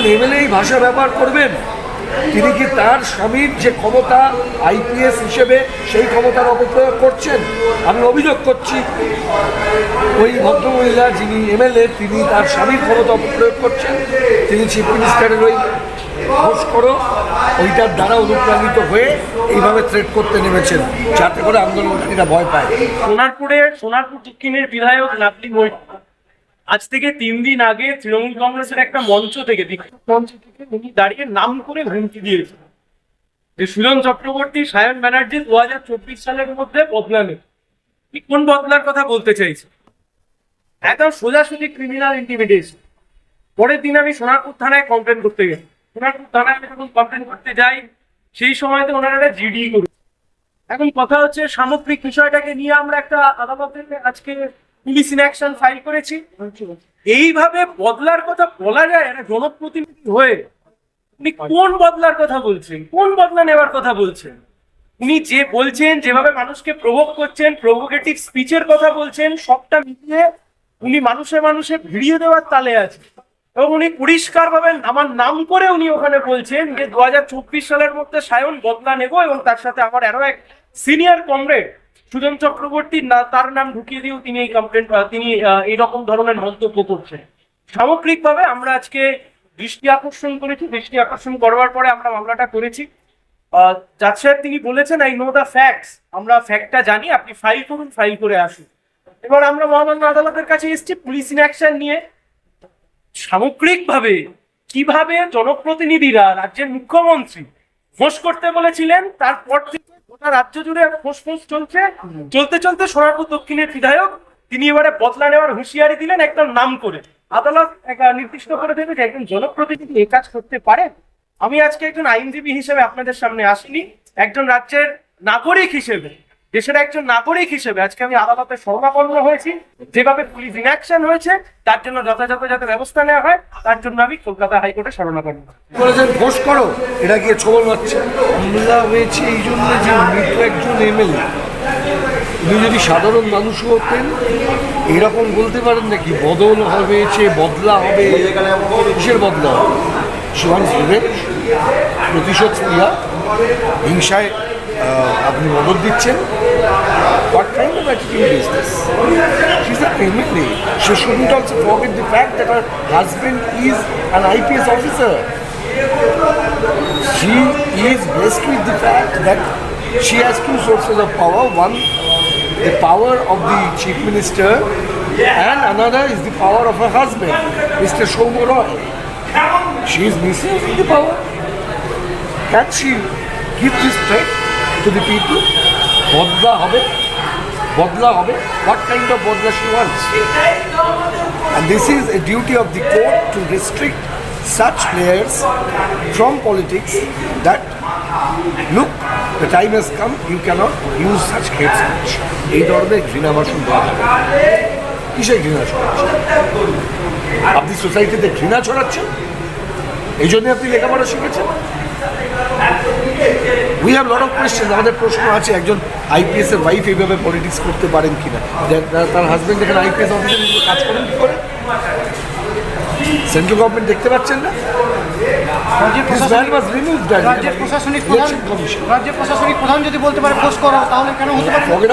একজন এমএলএ এই ভাষা ব্যবহার করবেন? তিনি কি তার স্বামীর যে ক্ষমতা আইপিএস হিসেবে সেই ক্ষমতার অপপ্রয়োগ করছেন? আমি অভিযোগ করছি, ওই ভদ্রমহিলা যিনি এমএলএ তিনি তার স্বামীর ক্ষমতা অপপ্রয়োগ করছেন। তিনি চিফ মিনিস্টারের ওই ঘোষ করো, ওইটার দ্বারা অনুপ্রাণিত হয়ে এইভাবে থ্রেট করতে নেমেছেন, যাতে করে আন্দোলনকারীরা ভয় পায়। সোনারপুরে, সোনারপুর দক্ষিণের বিধায়ক নাতলি মৈত্র আজ থেকে তিন দিন আগে তৃণমূল কংগ্রেসের একটা মঞ্চ থেকে মঞ্চ থেকে উনি দাঁড়িয়ে নাম করে হুমকি দিয়েছে যে সুজন চক্রবর্তী, সায়ন ব্যানার্জি দু হাজার চব্বিশ সালের মধ্যে বদলাবে ঠিক কোন বদলার কথা বলতে চাইছে? একদম সোজাসুজি ক্রিমিনাল ইন্টিমিডেশন পরের দিন আমি সোনারপুর থানায় কমপ্লেন করতে গেছি সোনারপুর থানায় আমি যখন কমপ্লেন করতে যাই, সেই সময়তে ওনারা একটা জিডি করে এখন কথা হচ্ছে সামগ্রিক বিষয়টাকে নিয়ে আমরা একটা আদালতে আজকে পুলিশ ইনঅ্যাকশন ফাইল করেছি। এইভাবে বদলার কথা বলা যায় একটা জনপ্রতিনিধি হয়ে। উনি কোন বদলার কথা বলছেন? কোন বদলা নেওয়ার কথা বলছেন? উনি যে বলছেন, যেভাবে মানুষকে প্রভোগ করছেন প্রভোকেটিভ স্পিচের কথা বলছেন, সবটা মিলিয়ে উনি মানুষে মানুষে ভিড়িয়ে দেওয়ার তালে আছে। এবং উনি পরিষ্কার ভাবে আমার নাম করে উনি ওখানে বলছেন যে, দু হাজার চব্বিশ সালের মধ্যে সায়ন বদলা নেব এবং তার সাথে আমার আরও এক সিনিয়র কমরেড সুজন চক্রবর্তী না তার নাম ঢুকিয়ে দিয়েও তিনি এই কমপ্লেন তিনি এইরকম ধরনের মন্তব্য করছেন। সামগ্রিকভাবে আমরা আজকে দৃষ্টি আকর্ষণ করেছি, দৃষ্টি আকর্ষণ করবার পরে আমরা মামলাটা করেছি। জাজ সাহেব, তিনি বলেছেন আই নো দ্য ফ্যাক্টস আমরা ফ্যাক্টটা জানি, আপনি ফাইল করুন ফাইল করে আসুন। এবার আমরা মহামান্য আদালতের কাছে এসেছি পুলিশ ইনঅ্যাকশন নিয়ে। সামগ্রিকভাবে কীভাবে জনপ্রতিনিধিরা, রাজ্যের মুখ্যমন্ত্রী ফোঁস করতে বলেছিলেন, তারপর থেকে গোটা রাজ্য জুড়ে ফোঁস ফোঁস চলছে। চলতে চলতে সোনারপুর দক্ষিণের বিধায়ক, তিনি এবারে বদলা নেওয়ার হুঁশিয়ারি দিলেন একদম নাম করে। আদালত নির্দিষ্ট করে দেবে যে একজন জনপ্রতিনিধি এ কাজ করতে পারে। আমি আজকে একজন আইনজীবী হিসেবে আপনাদের সামনে আসিনি, একজন রাজ্যের নাগরিক হিসেবে। দেশের একজন নাগরিক হিসেবে আজকে আমি আদালতে শরণাপন্ন হয়েছি। যেভাবে পুলিশ ইনঅ্যাকশন হয়েছে তার জন্য যথাযথ যাতে ব্যবস্থা নেওয়া হয় তার জন্য আমি কলকাতা হাইকোর্টে শরণাপন্ন। বলেছেন ঘোষ করো এটা গিয়ে ছবল মারছে। হামলা হয়েছে এই জন্য যে মৃত একজন এমএলএ। উনি যদি সাধারণ মানুষ হতেন এরকম বলতে পারেন নাকি বদল হয়েছে বদলা হবে কিসের বদলা হবে? শিবান প্রতিশোধ ক্রিয়া হিংসায় আহ, আপনি মদত দিচ্ছেন। What kind of attitude is this? She's a MLA. She shouldn't also forget the fact that her husband is an IPS officer. She is blessed with the fact that she has two sources of power. One, the power of the chief minister, and another is the power of her husband, Mr. Shomo Roy. She is misusing the power. Can she give this threat to the people? বদলা হবে বদলা হবে। What kind of বদলা she want this is a duty of the court to restrict such players from politics that look the time has come you cannot use such head এই ধরনের ঘৃণাবাসন দেওয়া হবে কিসে ঘৃণা ছড়াচ্ছেন আপনি সোসাইটিতে ঘৃণা ছড়াচ্ছেন? এই জন্য আপনি লেখাপড়া শিখেছেন? We have lot of question আমাদের প্রশ্ন আছে একজন আইপিএস এর ওয়াইফ এইভাবে পলিটিক্স করতে পারেন কিনা? যে- তার- হাজবেন্ড এখানে আইপিএস অফিসে কাজ করেন কি করে? সেন্ট্রাল গভর্নমেন্ট দেখতে পাচ্ছেন না? রাজ্যের প্রশাসনিক প্রধান রাজ্যের প্রশাসনিক প্রধান যদি বলতে পারে খোঁজ করো তাহলে কেন হতে পারে? না? Forget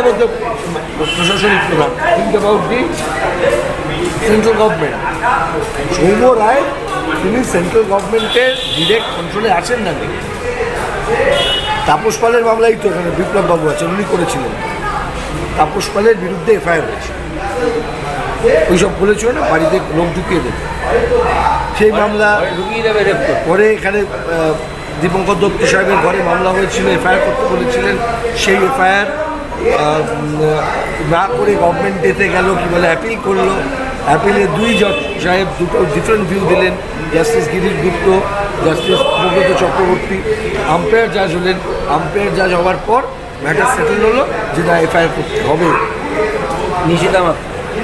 প্রশাসনিক প্রধান। Think about the central government Soumya Roy তিনি সেন্ট্রাল গভর্নমেন্টের ডিরেক্ট কন্ট্রোলে আছেন না তাপস পালের মামলাই তো এখানে বিপ্লব বাবু আছেন, উনি করেছিলেন। তাপস পালের বিরুদ্ধে এফআইআর হয়েছে। ওইসব বলেছিল না, বাড়িতে লোক ঢুকিয়ে দেবে। সেই মামলা পরে এখানে দীপঙ্কর দত্ত সাহেবের ঘরে মামলা হয়েছিল, এফআইআর করতে বলেছিলেন। সেই এফআইআর না করে গভর্নমেন্ট ডেতে গেল, কি বলে অ্যাপিল করল। অ্যাপিলে দুই জজ সাহেব দুটো ডিফারেন্ট ভিউ দিলেন। Justice Girish Gupta justice Prabrata Chakraborty umpire জাজ হলেন। আম্পায়ার জাজ হওয়ার পর ম্যাটার সেটেল হলো যে না এফআইআর করতে হবে। নিশিতা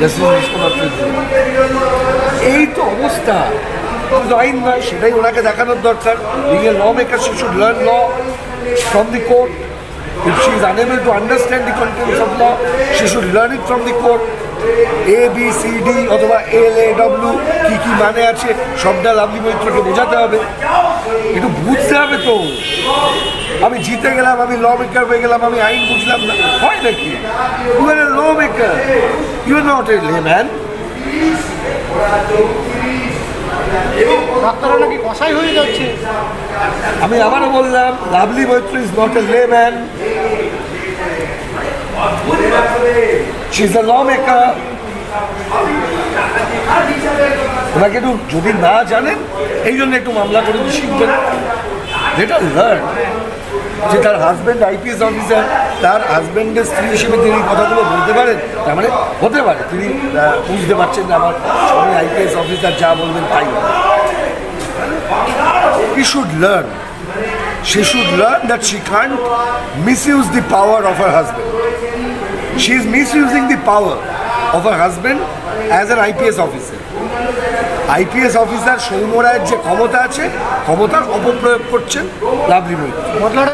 জাস্টিস নিশিতা এই তো অবস্থা। আইন নয় সেটাই ওনাকে দেখানোর দরকার। Being a lawmaker she should learn law from the court if she is unable to understand the contents of law she should learn it from the court A B C D অথবা L A W কী কী মানে আছে সবটা lovely মৈত্রকে বোঝাতে হবে। একটু বুঝতে হবে তো। আমি জিতে গেলাম আমি ল মেকার হয়ে গেলাম আমি আইন বুঝলাম না। হয় নাকি? You are a lawmaker you are not a layman ডাক্তাররা নাকি কষাই হয়ে যাচ্ছে। আমি আবারও বললাম Lovely Moitra is not a layman she a lawmaker ওনাকে একটু যদি না জানেন, এই জন্য একটু মামলা করে শিখবেন যেটা লার্ন যে তার হাজব্যান্ড আইপিএস অফিসার তার হাজব্যান্ডের স্ত্রী হিসেবে তিনি কথাগুলো বলতে পারেন, তার মানে হতে পারে, তিনি বুঝতে পারছেন যে আমার স্বামী আইপিএস অফিসার যা বলবেন তাই হবে he should learn. She should learn that she can't misuse the power of her husband. She is misusing the power of her husband as an IPS officer. IPS officer Soumya রায়ের যে ক্ষমতা আছে, ক্ষমতার অপপ্রয়োগ করছেন লাভলি মৈত্র